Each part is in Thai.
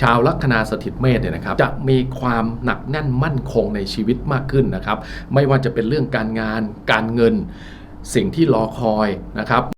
ชาวลัคนาสถิตเมษเนี่ยนะครับจะมีความหนักแน่นมั่นคงในชีวิตมากขึ้นนะครับ ไม่ว่าจะเป็นเรื่องการงานการเงินสิ่งที่รอคอยนะครับ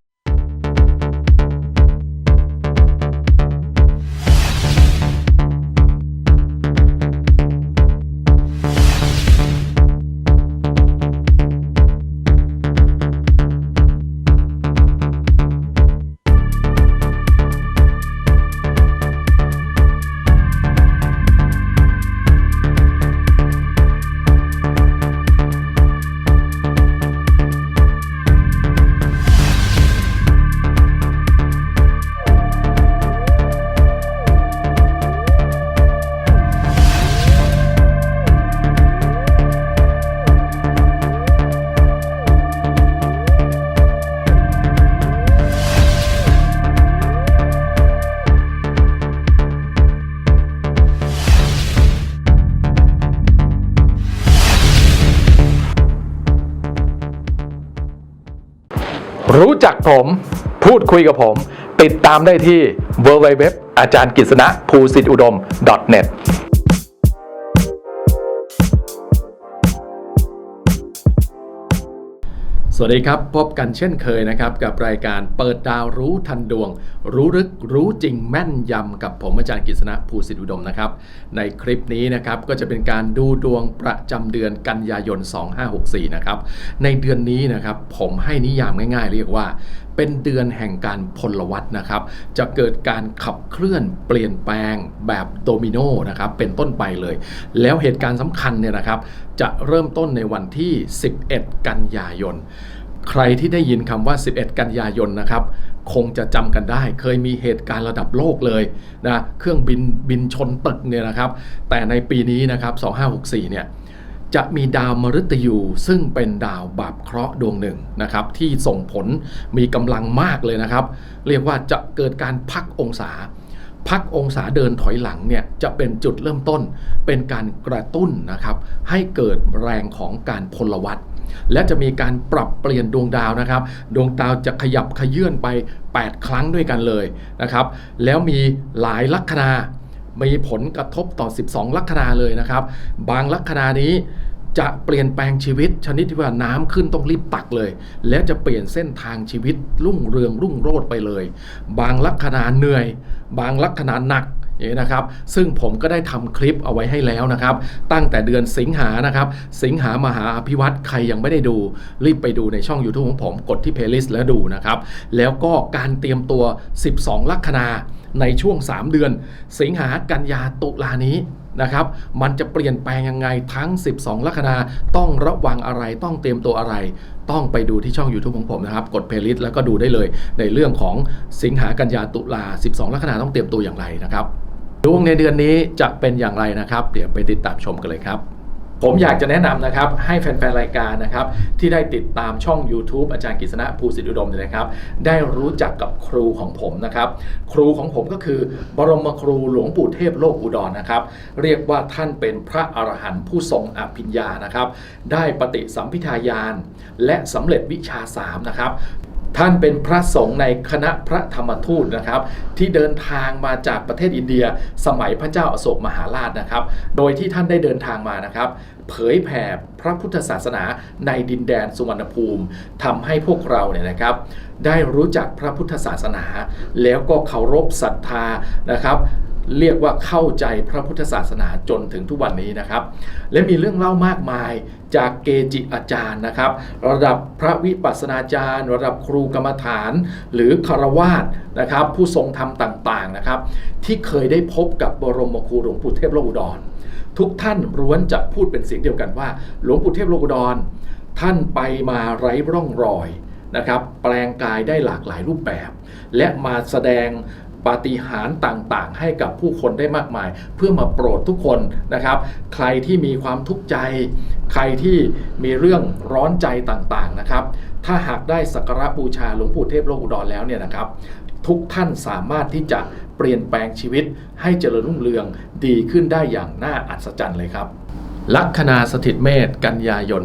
รู้จักผม พูดคุยกับผม ติดตามได้ที่ www อาจารย์กิษณะภูสิทธิอุดม .net สวัสดีครับ พบกันเช่นเคยนะครับ กับรายการเปิดดาวรู้ทันดวง รู้ลึกรู้จริงแม่นยำกับผมอาจารย์กฤษณะภูสิทธิอุดมนะครับ ในคลิปนี้นะครับก็จะเป็นการดูดวงประจำเดือนกันยายน 2564 นะครับ ในเดือนนี้นะครับผมให้นิยามง่ายๆ เรียกว่า เป็นเดือนแห่งการพลวัตนะครับ จะเกิดการขับเคลื่อนเปลี่ยนแปลงแบบโดมิโนนะครับ เป็นต้นไปเลย แล้วเหตุการณ์สำคัญเนี่ยนะครับ จะเริ่มต้นในวันที่ 11 กันยายน ใครที่ได้ยินคำว่า 11 กันยายนนะครับคงจะจำกันได้ เคยมีเหตุการณ์ระดับโลกเลยนะ เครื่องบินบินชนตึกเนี่ยนะครับ แต่ในปีนี้นะครับ 2564 เนี่ย จะมีดาวมฤตยูซึ่งเป็นดาวบาปเคราะห์ดวงหนึ่งนะครับ ที่ส่งผลมีกำลังมากเลยนะครับ เรียกว่าจะเกิดการพักองศา พักองศาเดินถอยหลังเนี่ยจะเป็นจุดเริ่มต้น เป็นการกระตุ้นนะครับ ให้เกิดแรงของการพลวัตและจะมีการปรับเปลี่ยนดวงดาวนะครับ ดวงดาวจะขยับขยื่นไป 8 ครั้งด้วยกันเลยนะครับ แล้วมีหลายลัคนา มีผลกระทบต่อ 12 ลัคนาเลยนะครับ บางลัคนานี้จะเปลี่ยนแปลงชีวิตชนิดที่ว่าน้ำขึ้นต้องรีบตักเลย และจะเปลี่ยนเส้นทางชีวิตรุ่งเรืองรุ่งโรจน์ไปเลย บางลัคนาเหนื่อย บางลัคนาหนักอย่างนี้นะครับ ซึ่งผมก็ได้ทำคลิปเอาไว้ให้แล้วนะครับ ตั้งแต่เดือนสิงหานะครับ สิงหามหาอภิวัตใครยังไม่ได้ดู รีบไปดูในช่อง YouTube ของผมกดที่ playlist แล้วดูนะครับ แล้วก็การเตรียมตัว 12 ลัคนา ในช่วง 3 เดือน สิงหากันยาตุลานี้นะครับ มันจะเปลี่ยนแปลงยังไงทั้ง 12 ลัคนาต้องระวังอะไรต้องเตรียมตัวอะไร ต้องไปดูที่ช่อง YouTube ของผมนะครับ กด playlist แล้วก็ดูได้เลย ในเรื่องของสิงหากันยาตุลา 12 ลัคนาต้องเตรียมตัวอย่างไรนะครับดวงในเดือนนี้จะเป็นอย่างไรนะครับ เดี๋ยวไปติดตามชมกันเลยครับ ผมอยากจะแนะนำนะครับให้แฟนๆ รายการนะครับที่ได้ติดตามช่อง YouTube อาจารย์กฤษณะภูสิทธิอุดมเนี่ยนะครับ ได้รู้จักกับครูของผมนะครับ ครูของผมก็คือบรมครูหลวงปู่เทพโลกอุดรนะครับ เรียกว่าท่านเป็นพระอรหันต์ผู้ทรงอภิญญานะครับ ได้ปฏิสัมพิทายาน และสำเร็จวิชาสามนะครับ ท่านเป็นพระสงฆ์ในคณะพระธรรมทูตนะครับ ที่เดินทางมาจากประเทศอินเดีย สมัยพระเจ้าอโศกมหาราชนะครับ โดยที่ท่านได้เดินทางมานะครับ เผยแผ่พระพุทธศาสนาในดินแดนสุวรรณภูมิทำให้พวกเราเนี่ยนะครับ ได้รู้จักพระพุทธศาสนา แล้วก็เคารพศรัทธานะครับ เรียกว่าเข้าใจพระพุทธศาสนาจนถึงทุกวันนี้นะครับ และมีเรื่องเล่ามากมายจากเกจิอาจารย์นะครับ ระดับพระวิปัสสนาจารย์ ระดับครูกรรมฐาน หรือคารวาสนะครับ ผู้ทรงธรรมต่างๆนะครับ ที่เคยได้พบกับบรมครูหลวงปู่เทพโลกุดรทุกท่านล้วนจะพูดเป็นเสียงเดียวกันว่า หลวงปู่เทพโลกุดรท่านไปมาไร้ร่องรอยนะครับ แปลงกายได้หลากหลายรูปแบบ และมาแสดง ปาฏิหาริย์ต่างๆ ให้กับผู้คนได้มากมาย เพื่อมาโปรดทุกคนนะครับ ใครที่มีความทุกข์ใจ ใครที่มีเรื่องร้อนใจต่างๆนะครับ ถ้าหากได้สักการะบูชาหลวงปู่เทพโลกอุดรแล้วเนี่ยนะครับ ทุกท่านสามารถที่จะเปลี่ยนแปลงชีวิตให้เจริญรุ่งเรืองดีขึ้นได้อย่างน่าอัศจรรย์เลยครับ ลัคนาสถิตเมษกันยายน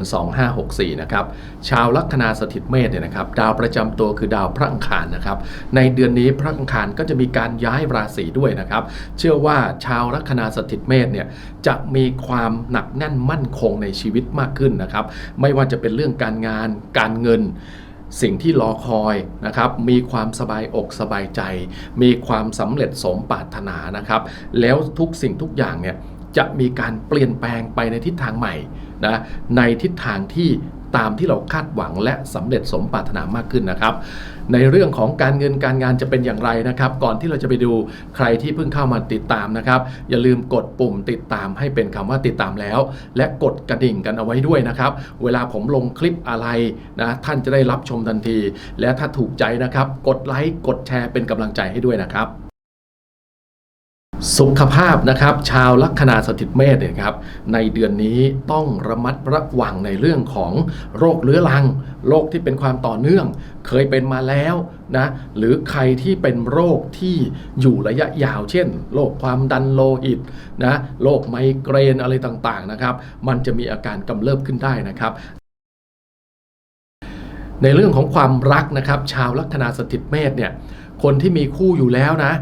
2564 นะครับชาวลัคนาสถิตเมษเนี่ยนะครับดาวประจำตัวคือดาวพระอังคารนะครับในเดือนนี้พระอังคารก็จะมีการย้ายราศีด้วยนะครับเชื่อว่าชาวลัคนาสถิตเมษเนี่ยจะมีความหนักแน่นมั่นคงในชีวิตมากขึ้นนะครับไม่ว่าจะเป็นเรื่องการงานการเงินสิ่งที่รอคอยนะครับ มีความสบายอกสบายใจ มีความสำเร็จสมปรารถนานะครับ แล้วทุกสิ่งทุกอย่างเนี่ย จะมีการเปลี่ยนแปลงไปในทิศทางใหม่นะในทิศทางที่ตามที่เราคาดหวังและสำเร็จสมปรารถนามากขึ้นนะครับ ในเรื่องของการเงินการงานจะเป็นอย่างไรนะครับ ก่อนที่เราจะไปดูใครที่เพิ่งเข้ามาติดตามนะครับ อย่าลืมกดปุ่มติดตามให้เป็นคำว่าติดตามแล้ว และกดกระดิ่งกันเอาไว้ด้วยนะครับ เวลาผมลงคลิปอะไรนะท่านจะได้รับชมทันที และถ้าถูกใจนะครับ กดไลค์กดแชร์เป็นกำลังใจให้ด้วยนะครับ สุขภาพนะครับชาวลัคนาสถิตเมษเนี่ยครับในเดือนนี้ต้องระมัดระวังในเรื่องของโรคเรื้อรัง โรคที่เป็นความต่อเนื่อง เคยเป็นมาแล้วนะหรือใครที่เป็นโรคที่อยู่ระยะยาว เช่นโรคความดันโลหิตนะโรคไมเกรนอะไรต่างๆนะครับ มันจะมีอาการกำเริบขึ้นได้นะครับในเรื่องของความรักนะครับ ชาวลัคนาสถิตเมษเนี่ยคนที่มีคู่อยู่แล้วนะ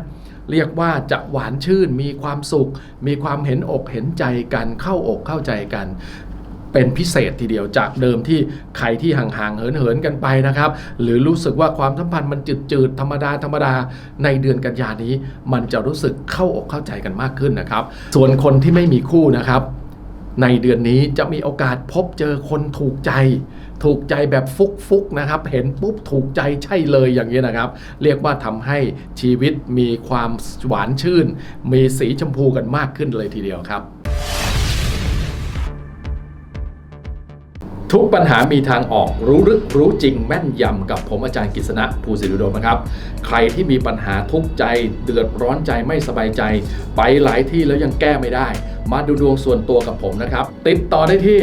เรียกว่าจะหวานชื่น มีความสุข มีความเห็นอกเห็นใจกัน เข้าอกเข้าใจกันเป็นพิเศษทีเดียวจากเดิมที่ใครที่ห่างๆ เหินๆ กันไปนะครับ หรือรู้สึกว่าความสัมพันธ์มันจืดๆ ธรรมดาธรรมดาในเดือนกันยานี้ มันจะรู้สึกเข้าอกเข้าใจกันมากขึ้นนะครับ ส่วนคนที่ไม่มีคู่นะครับ ในเดือนนี้จะมีโอกาสพบเจอคนถูกใจ ถูกใจแบบฟุกๆนะครับ เห็นปุ๊บถูกใจใช่เลยอย่างนี้นะครับ เรียกว่าทำให้ชีวิตมีความหวานชื่น มีสีชมพูกันมากขึ้นเลยทีเดียวครับ ทุกปัญหามีทางออกรู้ลึกรู้จริงแม่นยำกับผมอาจารย์กฤษณะภูสิริโดมนะครับ ใครที่มีปัญหาทุกข์ใจ เดือดร้อนใจไม่สบายใจ ไปหลายที่แล้วยังแก้ไม่ได้ มาดูดวงส่วนตัวกับผมนะครับ ติดต่อได้ที่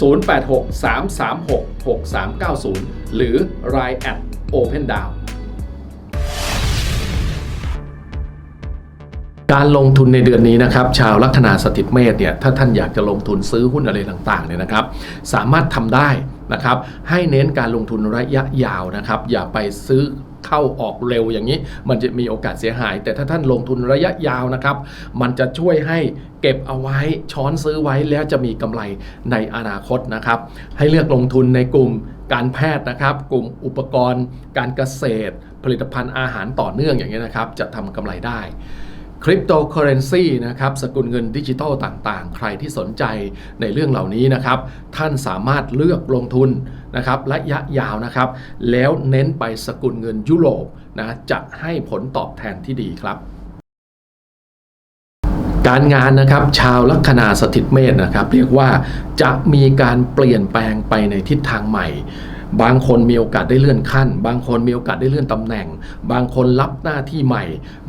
0863366390 หรือ line at open down การลงทุนในเดือนนี้นะครับ ชาวลัคนาสถิตเมษเนี่ยถ้าท่านอยากจะลงทุนซื้อหุ้นอะไรต่างๆเนี่ยนะครับ สามารถทำได้นะครับ ให้เน้นการลงทุนระยะยาวนะครับ อย่าไปซื้อเข้าออกเร็วอย่างนี้ มันจะมีโอกาสเสียหาย แต่ถ้าท่านลงทุนระยะยาวนะครับ มันจะช่วยให้เก็บเอาไว้ช้อนซื้อไว้แล้วจะมีกำไรในอนาคตนะครับ ให้เลือกลงทุนในกลุ่มการแพทย์นะครับ กลุ่มอุปกรณ์ การเกษตร ผลิตภัณฑ์อาหารต่อเนื่องอย่างนี้นะครับ จะทำกำไรได้ คริปโตเคอเรนซีนะครับสกุลเงินดิจิทัลต่างๆ ใครที่สนใจในเรื่องเหล่านี้นะครับ ท่านสามารถเลือกลงทุนนะครับระยะยาวนะครับ แล้วเน้นไปสกุลเงินยุโรปนะจะให้ผลตอบแทนที่ดีครับการงานนะครับชาวลัคนาสถิตเมษนะครับ เรียกว่าจะมีการเปลี่ยนแปลงไปในทิศทางใหม่ บางคนมีโอกาสได้เลื่อนขั้น บางคนมีโอกาสได้เลื่อนตำแหน่ง บางคนรับหน้าที่ใหม่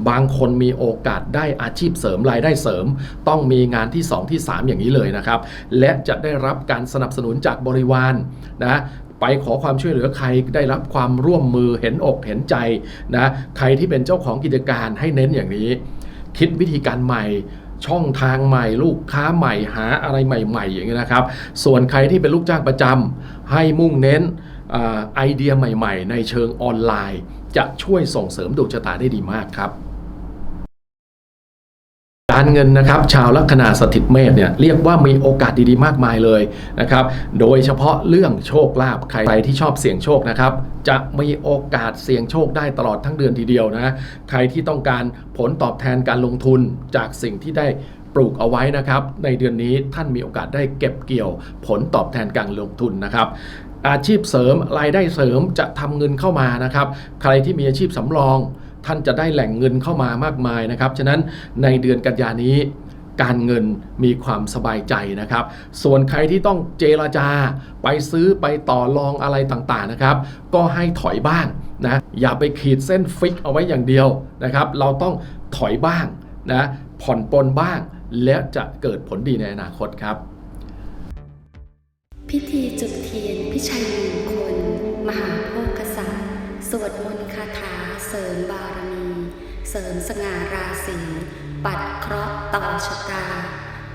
บางคนมีโอกาสได้อาชีพเสริมรายได้เสริม ต้องมีงานที่ 2 ที่ 3 อย่างนี้เลยนะครับ และจะได้รับการสนับสนุนจากบริวารนะไปขอความช่วยเหลือใครได้รับความร่วมมือเห็นอกเห็นใจนะใครที่เป็นเจ้าของกิจการให้เน้นอย่างนี้ คิดวิธีการใหม่ช่องทางใหม่ลูกค้าใหม่หาอะไรใหม่ ๆ อย่างนี้นะครับ ส่วนใครที่เป็นลูกจ้างประจำให้มุ่งเน้น ไอเดียใหม่ ๆ ในเชิงออนไลน์ จะช่วยส่งเสริมดวงชะตาได้ดีมากครับ การเงินนะครับ ชาวลัคนาสถิตเมษเนี่ยเรียกว่ามีโอกาสดีๆ มากมายเลยนะครับ โดยเฉพาะเรื่องโชคลาภใครที่ชอบเสี่ยงโชคนะครับจะมีโอกาสเสี่ยงโชคได้ตลอดทั้งเดือนทีเดียวนะใครที่ต้องการผลตอบแทนการลงทุนจากสิ่งที่ได้ปลูกเอาไว้นะครับ ในเดือนนี้ท่านมีโอกาสได้เก็บเกี่ยวผลตอบแทนการลงทุนนะครับ อาชีพเสริมรายได้เสริมจะทำเงินเข้ามานะครับ ใครที่มีอาชีพสำรอง ท่านจะได้แหล่งเงินเข้ามามากมายนะครับ ฉะนั้นในเดือนกันยานี้การเงินมีความสบายใจนะครับ ส่วนใครที่ต้องเจราจา ไปซื้อไปต่อรองอะไรต่างๆนะครับ ก็ให้ถอยบ้างนะ อย่าไปขีดเส้นฟิกเอาไว้อย่างเดียวนะครับ เราต้องถอยบ้างนะ ผ่อนปลนบ้าง และจะเกิดผลดีในอนาคตครับ พิธีจุดเทียนพิชัยมงคล มหาโภคศัตริย์ สวดมนต์คาถาเสริมบารมี เสริมสง่าราศีปัดเคราะห์ต่อชะตา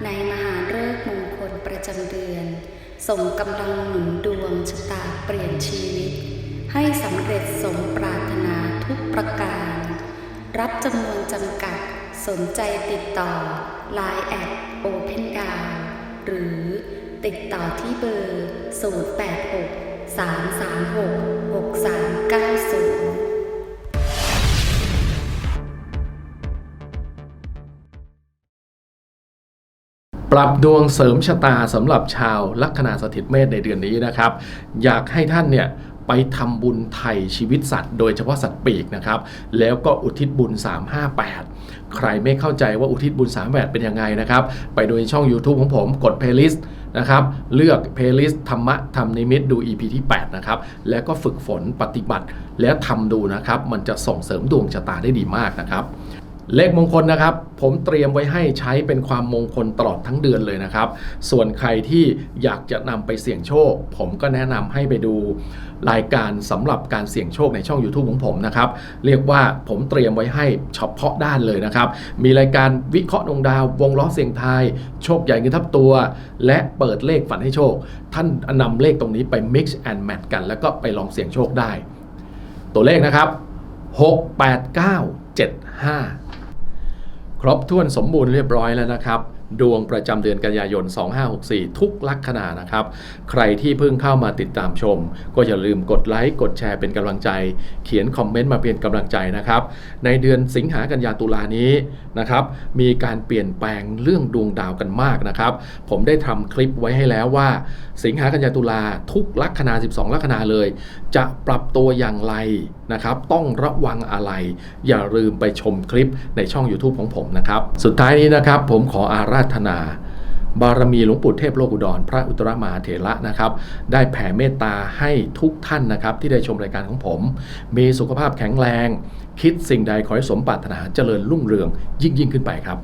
ในมหาฤกษ์มงคลประจำเดือน ส่งกำลังหนุนดวงชะตาเปลี่ยนชีวิต ให้สำเร็จสมปรารถนาทุกประการ รับจำนวนจำกัดสนใจติดต่อ Line แอด Open d o w n หรือ ติดต่อที่เบอร์ 086 336 6390ปรับดวงเสริมชะตาสำหรับชาวลัคนาสถิตเมษในเดือนนี้นะครับ อยากให้ท่านเนี่ยไปทำบุญไถ่ชีวิตสัตว์โดยเฉพาะสัตว์ปีกนะครับ แล้วก็อุทิศบุญ 358 ใครไม่เข้าใจว่าอุทิศบุญ 38 เป็นยังไงนะครับ ไปดูในช่อง YouTube ของผมกด playlist นะครับ เลือก playlist ธรรมะธรรมนิมิตดู EP ที่ 8 นะครับ แล้วก็ฝึกฝนปฏิบัติแล้วทำดูนะครับ มันจะส่งเสริมดวงชะตาได้ดีมากนะครับ เลขมงคลนะครับ ผมเตรียมไว้ให้ใช้เป็นความมงคลตลอดทั้งเดือนเลยนะครับ ส่วนใครที่อยากจะนำไปเสี่ยงโชค ผมก็แนะนำให้ไปดูรายการสำหรับการเสี่ยงโชคในช่อง YouTube ของผมนะครับ เรียกว่าผมเตรียมไว้ให้เฉพาะด้านเลยนะครับ มีรายการวิเคราะห์ดวงดาว วงล้อเสียงทาย โชคใหญ่เงินทับตัว และเปิดเลขฝันให้โชค ท่านนำเลขตรงนี้ไป mix and match กัน แล้วก็ไปลองเสี่ยงโชคได้ ตัวเลขนะครับ 6 8 9 7 5 ครบถ้วนสมบูรณ์เรียบร้อยแล้วนะครับ ดวงประจำเดือนกันยายน 2564 ทุกลัคนานะครับ ใครที่เพิ่งเข้ามาติดตามชม ก็อย่าลืมกดไลค์ กดแชร์เป็นกำลังใจ เขียนคอมเมนต์มาเป็นกำลังใจนะครับ ในเดือนสิงหากันยาตุลานี้นะครับ มีการเปลี่ยนแปลงเรื่องดวงดาวกันมากนะครับ ผมได้ทำคลิปไว้ให้แล้วว่า สิงหากันยาตุลาทุกลัคนา 12 ลัคนาเลย จะปรับตัวอย่างไรนะครับต้องระวังอะไร อย่าลืมไปชมคลิปในช่อง YouTube ของผมนะครับ สุดท้ายนี้นะครับผมขออาราธนา บารมีหลวงปู่เทพโลกุดรพระอุตรมหาเถระนะครับ ได้แผ่เมตตาให้ทุกท่านนะครับ ที่ได้ชมรายการของผม มีสุขภาพแข็งแรง คิดสิ่งใดขอให้สมปรารถนาเจริญรุ่งเรืองยิ่งยิ่งขึ้นไปครับ